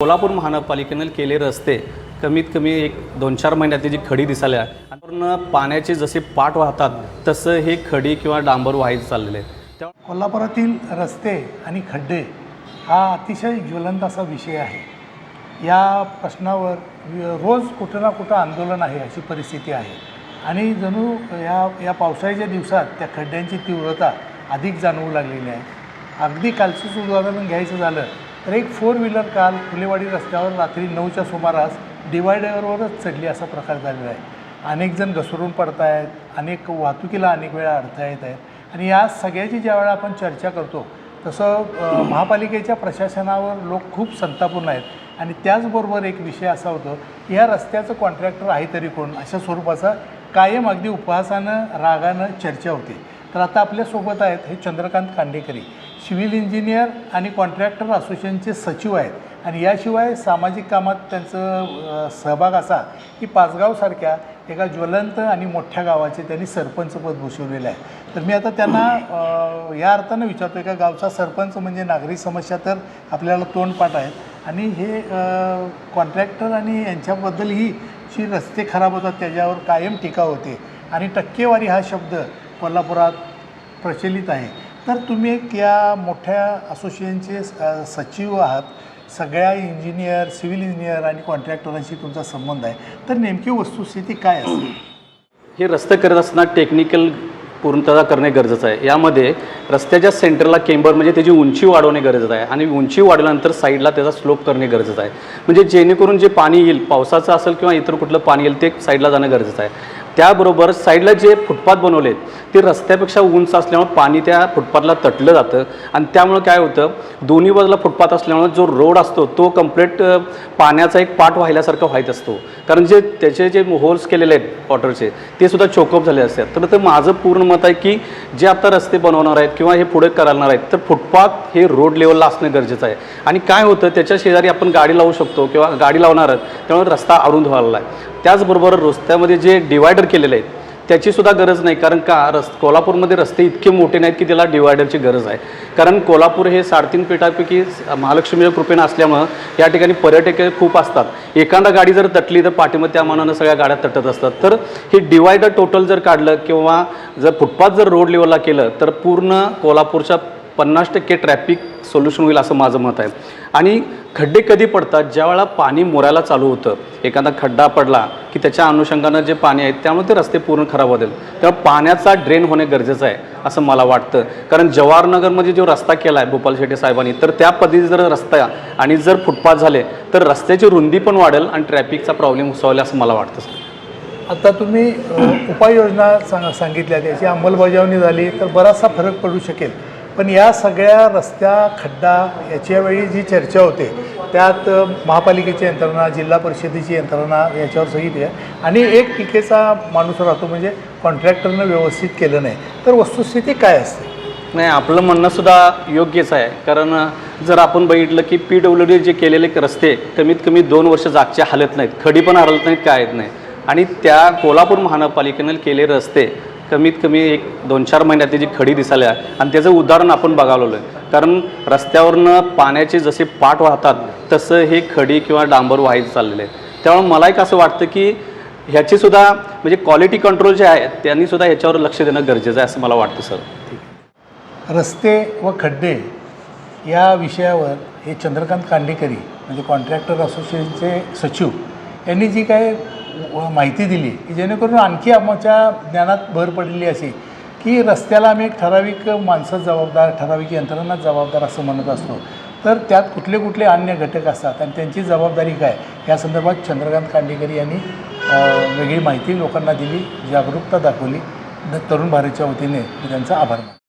कोल्हापूर महानगरपालिकेनं केले रस्ते कमीत कमी एक दोन चार महिन्यातली जी खडी दिसायला पूर्ण पाण्याचे जसे पाट वाहतात तसं हे खडी किंवा डांबर व्हायचं चाललेले आहे त्या कोल्हापुरातील रस्ते आणि खड्डे हा अतिशय ज्वलंत असा विषय आहे. या प्रश्नावर रोज कुठं ना कुठं आंदोलन आहे अशी परिस्थिती आहे. आणि जणू या या पावसाळ्याच्या दिवसात त्या खड्ड्यांची तीव्रता अधिक जाणवू लागलेली आहे. अगदी कालचंच उदाहरण घ्यायचं झालं तर एक फोर व्हीलर काल फुलेवाडी रस्त्यावर रात्री नऊच्या सुमारास डिवायडरवरच चढली असा प्रकार झालेला आहे. अनेक जण घसरून पडत आहेत अनेक वाहतुकीला अनेक वेळा अडथळा येत आहेत. आणि या सगळ्याची ज्या वेळा आपण चर्चा करतो तसं महापालिकेच्या प्रशासनावर लोक खूप संतापूर्ण आहेत. आणि त्याचबरोबर एक विषय असा होतो की या रस्त्याचं कॉन्ट्रॅक्टर आहे तरी कोण? अशा स्वरूपाचा कायम अगदी उपहासानं रागानं चर्चा होते. तर आता आपल्यासोबत आहेत हे चंद्रकांत कांडेकरी. सिव्हिल इंजिनियर आणि कॉन्ट्रॅक्टर असोसिएशनचे सचिव आहेत. आणि याशिवाय सामाजिक कामात त्यांचं सहभाग असा की पाचगावसारख्या एका ज्वलंत आणि मोठ्या गावाचे त्यांनी सरपंचपद भूषवलेलं आहे. तर मी आता त्यांना या अर्थानं विचारतो का गावचा सरपंच म्हणजे नागरिक समस्या तर आपल्याला तोंडपाठ आहेत. आणि हे कॉन्ट्रॅक्टर आणि यांच्याबद्दलही जी रस्ते खराब होतात त्याच्यावर कायम टीका होते. आणि टक्केवारी हा शब्द कोल्हापुरात प्रचलित आहे. तर तुम्ही एक या मोठ्या असोसिएशनचे सचिव आहात. सगळ्या इंजिनियर सिव्हिल इंजिनियर आणि कॉन्ट्रॅक्टरांशी तुमचा संबंध आहे. तर नेमकी वस्तुस्थिती काय असेल? हे रस्ते करत असताना टेक्निकल पूर्णतः करणे गरजेचं आहे. यामध्ये रस्त्याच्या सेंटरला केंबर म्हणजे त्याची उंची वाढवणे गरजेचं आहे आणि उंची वाढल्यानंतर साईडला त्याचा स्लोप करणे गरजेचं आहे. म्हणजे जेणेकरून जे पाणी येईल पावसाचं असेल किंवा इतर कुठलं पाणी येईल ते साईडला जाणं गरजेचं आहे. त्याबरोबर साईडला जे फुटपाथ बनवलेत ते रस्त्यापेक्षा उंच असल्यामुळे पाणी त्या फुटपाथला तटलं जातं. आणि त्यामुळे काय होतं दोन्ही बाजूला फुटपाथ असल्यामुळे जो रोड असतो तो कंप्लीट पाण्याचा एक पाठ व्हायल्यासारखं व्हायत असतो. कारण जे त्याचे जे होल्स केलेले आहेत वॉटरचे ते सुद्धा चोकअप झाले असतात. तर ते माझं पूर्ण मत आहे की जे आता रस्ते बनवणार आहेत किंवा हे पुढे करणार आहेत तर फुटपाथ हे रोड लेवलला असणं गरजेचं आहे. आणि काय होतं त्याच्या शेजारी आपण गाडी लावू शकतो किंवा गाडी लावणार आहेत त्यामुळे रस्ता अरुंद व्हायला आहे. त्याचबरोबर रस्त्यामध्ये जे डिवायडर केलेले आहेत त्याची सुद्धा गरज नाही. कारण का? रस कोल्हापूरमध्ये रस्ते इतके मोठे नाहीत की त्याला डिवायडरची गरज आहे. कारण कोल्हापूर हे साडेतीन पेठापैकी महालक्ष्मीच्या कृपेनं असल्यामुळं या ठिकाणी पर्यटक खूप असतात. एखादा गाडी जर तटली तर पाठीमध्ये त्या मानानं सगळ्या गाड्या तटत असतात. तर हे डिवायडर टोटल जर काढलं किंवा जर फुटपाथ जर रोड लेवलला केलं तर पूर्ण कोल्हापूरच्या पन्नास टक्के ट्रॅफिक सोल्युशन होईल असं माझं मत आहे. आणि खड्डे कधी पडतात? ज्या वेळा पाणी मोरायला चालू होतं एखादा खड्डा पडला की त्याच्या अनुषंगानं जे पाणी आहे त्यामुळे ते रस्ते पूर्ण खराब होतील. तेव्हा पाण्याचा ड्रेन होणे गरजेचं आहे असं मला वाटतं. कारण जवाहरनगरमध्ये जो रस्ता केला आहे भोपाल शेट्टी साहेबांनी तर त्या पद्धती जर रस्ता आणि जर फुटपाथ झाले तर रस्त्याची रुंदी पण वाढेल आणि ट्रॅफिकचा प्रॉब्लेम सॉल्व असं मला वाटतं सर. आता तुम्ही उपाययोजना सांग सांगितल्या त्याची अंमलबजावणी झाली तर बराचसा फरक पडू शकेल. पण या सगळ्या रस्त्या खड्डा याच्यावेळी जी चर्चा होते त्यात महापालिकेची यंत्रणा जिल्हा परिषदेची यंत्रणा याच्यावर सहित आहे. आणि एक टीकेचा माणूस राहतो म्हणजे कॉन्ट्रॅक्टरनं व्यवस्थित केलं नाही. तर वस्तुस्थिती काय असते? नाही आपलं म्हणणंसुद्धा योग्यच आहे. कारण जर आपण बघितलं की पी डब्ल्यू डी जे केलेले रस्ते कमीत कमी दोन वर्ष जागच्या हालत नाहीत. खडी पण हलत नाहीत काय येत नाही आणि त्या कोल्हापूर महानगरपालिकेनं केलेले रस्ते कमीत कमी एक दोन चार महिन्यात जी खडी दिसाल्या आणि त्याचं उदाहरण आपण बघावलं आहे. कारण रस्त्यावरनं पाण्याचे जसे पाट वाहतात तसं हे खडी किंवा डांबर व्हायचं चाललेलं आहे त्यामुळे मला एक असं वाटतं की ह्याचीसुद्धा म्हणजे क्वालिटी कंट्रोल जे आहे त्यांनीसुद्धा ह्याच्यावर लक्ष देणं गरजेचं आहे असं मला वाटतं सर. रस्ते व खड्डे या विषयावर हे चंद्रकांत कांडेकरी म्हणजे कॉन्ट्रॅक्टर असोसिएशनचे सचिव यांनी जी काय माहिती दिली की जेणेकरून आणखी आमच्या ज्ञानात भर पडलेली अशी की रस्त्याला आम्ही एक ठराविक माणसं जबाबदार ठराविक यंत्रणा जबाबदार असं म्हणत असतो. तर त्यात कुठले कुठले अन्य घटक असतात आणि त्यांची जबाबदारी काय? या संदर्भात चंद्रकांत कांडेकरी यांनी वेगळी माहिती लोकांना दिली जागरूकता दाखवली. द- तरुण भारतच्या वतीने मी त्यांचा आभार मानतो.